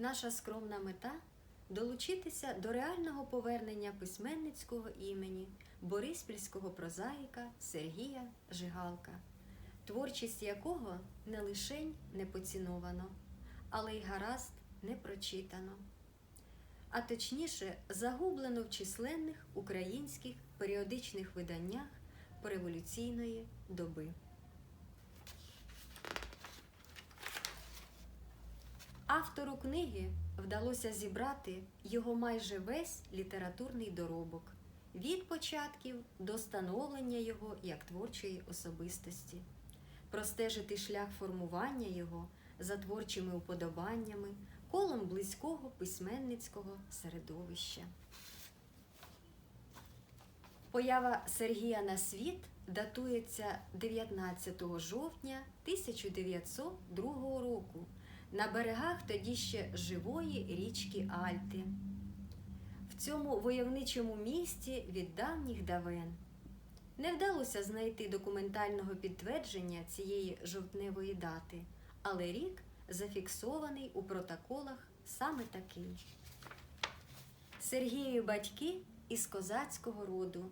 наша скромна мета долучитися до реального повернення письменницького імені Бориспільського прозаїка Сергія Жигалка, творчість якого не лишень не поціновано, але й гаразд не прочитано. А точніше, загублено в численних українських періодичних виданнях пореволюційної доби. Автору книги вдалося зібрати його майже весь літературний доробок від початків до становлення його як творчої особистості, простежити шлях формування його за творчими уподобаннями, колом близького письменницького середовища. Поява Сергія на світ датується 19 жовтня 1902 року на берегах тоді ще живої річки Альти. В цьому войовничому місті від давніх давен не вдалося знайти документального підтвердження цієї жовтневої дати, але рік зафіксований у протоколах саме такий. Сергієві батьки із козацького роду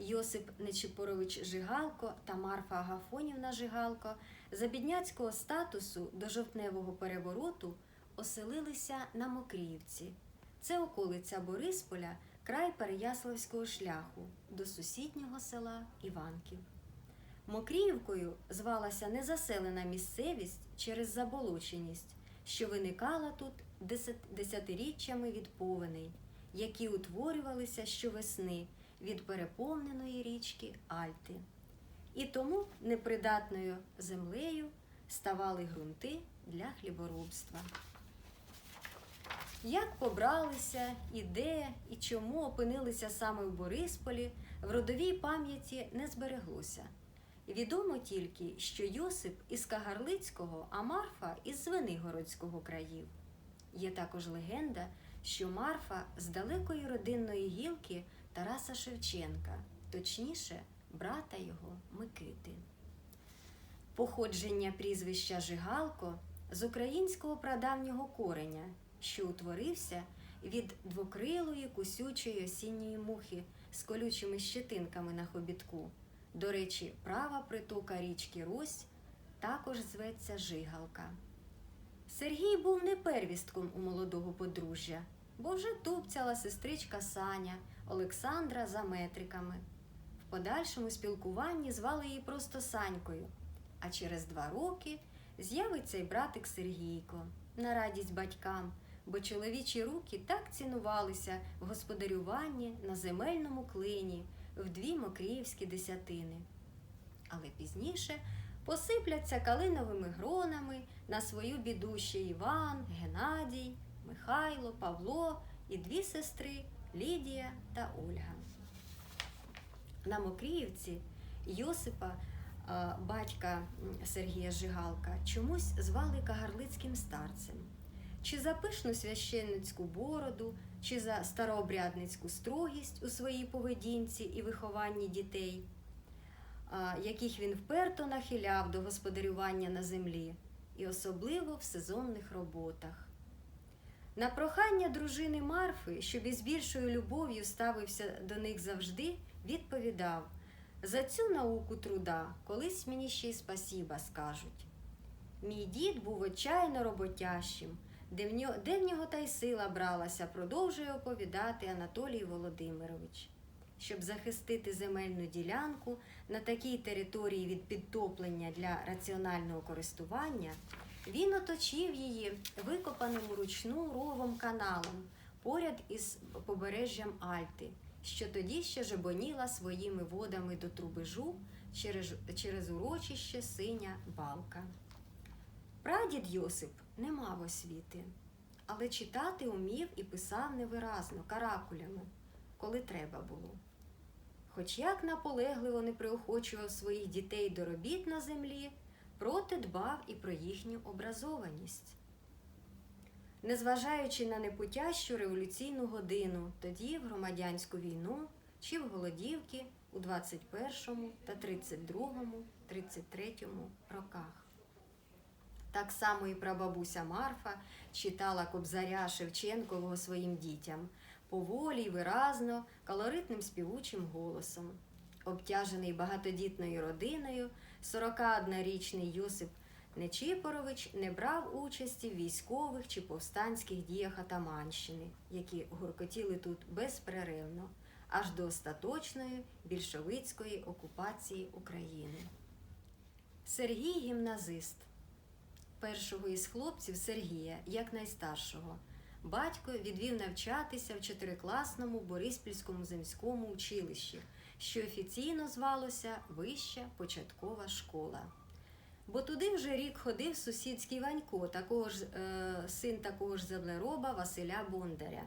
Йосип Нечипорович Жигалко та Марфа Агафонівна Жигалко за бідняцького статусу до жовтневого перевороту оселилися на Мокріївці. Це околиця Борисполя, край Переяславського шляху до сусіднього села Іванків. Мокріївкою звалася незаселена місцевість через заболоченість, що виникала тут десятиріччями від повеней, які утворювалися щовесни від переповненої річки Альти. І тому непридатною землею ставали ґрунти для хліборобства. Як побралися, і де, і чому опинилися саме в Борисполі, в родовій пам'яті не збереглося. Відомо тільки, що Йосип із Кагарлицького, а Марфа із Звенигородського країв. Є також легенда, що Марфа з далекої родинної гілки Тараса Шевченка, точніше, брата його Микити. Походження прізвища Жигалко з українського прадавнього кореня, що утворився від двокрилої кусючої осінньої мухи з колючими щетинками на хобітку. До речі, права притока річки Рось також зветься Жигалка. Сергій був не первістком у молодого подружжя, бо вже тупцяла сестричка Саня Олександра за метриками. В подальшому спілкуванні звали її просто Санькою, а через два роки з'явиться й братик Сергійко на радість батькам, бо чоловічі руки так цінувалися в господарюванні на земельному клині в дві мокріївські десятини. Але пізніше посипляться калиновими гронами на свою біду ще Іван, Геннадій, Михайло, Павло і дві сестри Лідія та Ольга. На Мокріївці Йосипа, батька Сергія Жигалка, чомусь звали кагарлицьким старцем. Чи за пишну священницьку бороду, чи за старообрядницьку строгість у своїй поведінці і вихованні дітей, яких він вперто нахиляв до господарювання на землі, і особливо в сезонних роботах. На прохання дружини Марфи, щоб із більшою любов'ю ставився до них завжди, відповідав: за цю науку труда колись мені ще й спасіба скажуть. Мій дід був отчайно роботящим, де в нього, де в нього та й сила бралася, продовжує оповідати Анатолій Володимирович. Щоб захистити земельну ділянку на такій території від підтоплення для раціонального користування, він оточив її викопаним ручну ровом каналом поряд із побережжям Альти, що тоді ще жебоніла своїми водами до трубежу через, через урочище синя балка. Прадід Йосип не мав освіти, але читати умів і писав невиразно, каракулями, коли треба було. Хоч як наполегливо не приохочував своїх дітей до робіт на землі, проте дбав і про їхню образованість. Незважаючи на непутящу революційну годину, тоді в громадянську війну чи в голодівки у 21 та 32, 33 роках. Так само і прабабуся Марфа читала Кобзаря Шевченкового своїм дітям поволі й виразно, колоритним співучим голосом. Обтяжений багатодітною родиною, 41-річний Йосип Нечіпорович не брав участі в військових чи повстанських діях Атаманщини, які гуркотіли тут безперервно, аж до остаточної більшовицької окупації України. Сергій гімназист. Першого із хлопців Сергія, як найстаршого, батько відвів навчатися в чотирикласному Бориспільському земському училищі, що офіційно звалося Вища початкова школа. Бо туди вже рік ходив сусідський Ванько, такого ж, е, син такого ж землероба Василя Бондаря.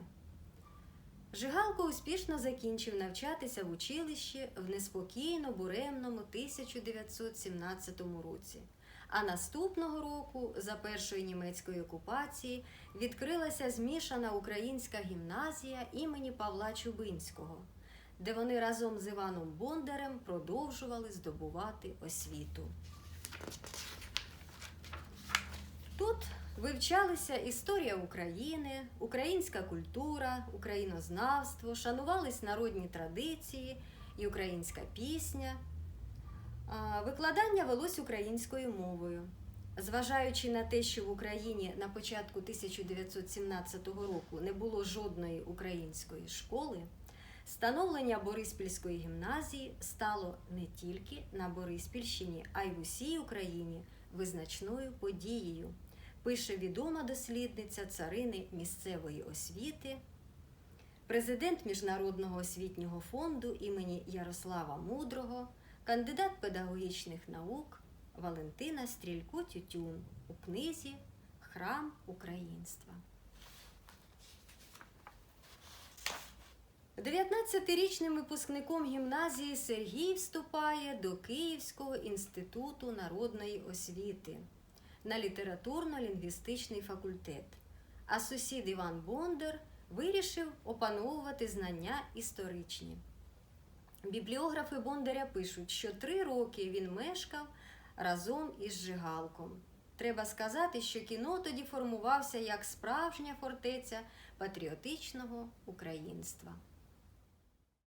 Жигалко успішно закінчив навчатися в училищі в неспокійно буремному 1917 році. А наступного року, за першої німецької окупації, відкрилася змішана українська гімназія імені Павла Чубинського, де вони разом з Іваном Бондарем продовжували здобувати освіту. Тут вивчалися історія України, українська культура, українознавство, шанувались народні традиції і українська пісня. Викладання велось українською мовою. Зважаючи на те, що в Україні на початку 1917 року не було жодної української школи, становлення Бориспільської гімназії стало не тільки на Бориспільщині, а й в усій Україні визначною подією, пише відома дослідниця царини місцевої освіти, президент Міжнародного освітнього фонду імені Ярослава Мудрого, кандидат педагогічних наук Валентина Стрілько Тютюн у книзі Храм українства. 19-річним випускником гімназії Сергій вступає до Київського інституту народної освіти на літературно-лінгвістичний факультет. А сусід Іван Бондар вирішив опановувати знання історичні. Бібліографи Бондаря пишуть, що три роки він мешкав разом із Жигалком. Треба сказати, що кіно тоді формувався як справжня фортеця патріотичного українства.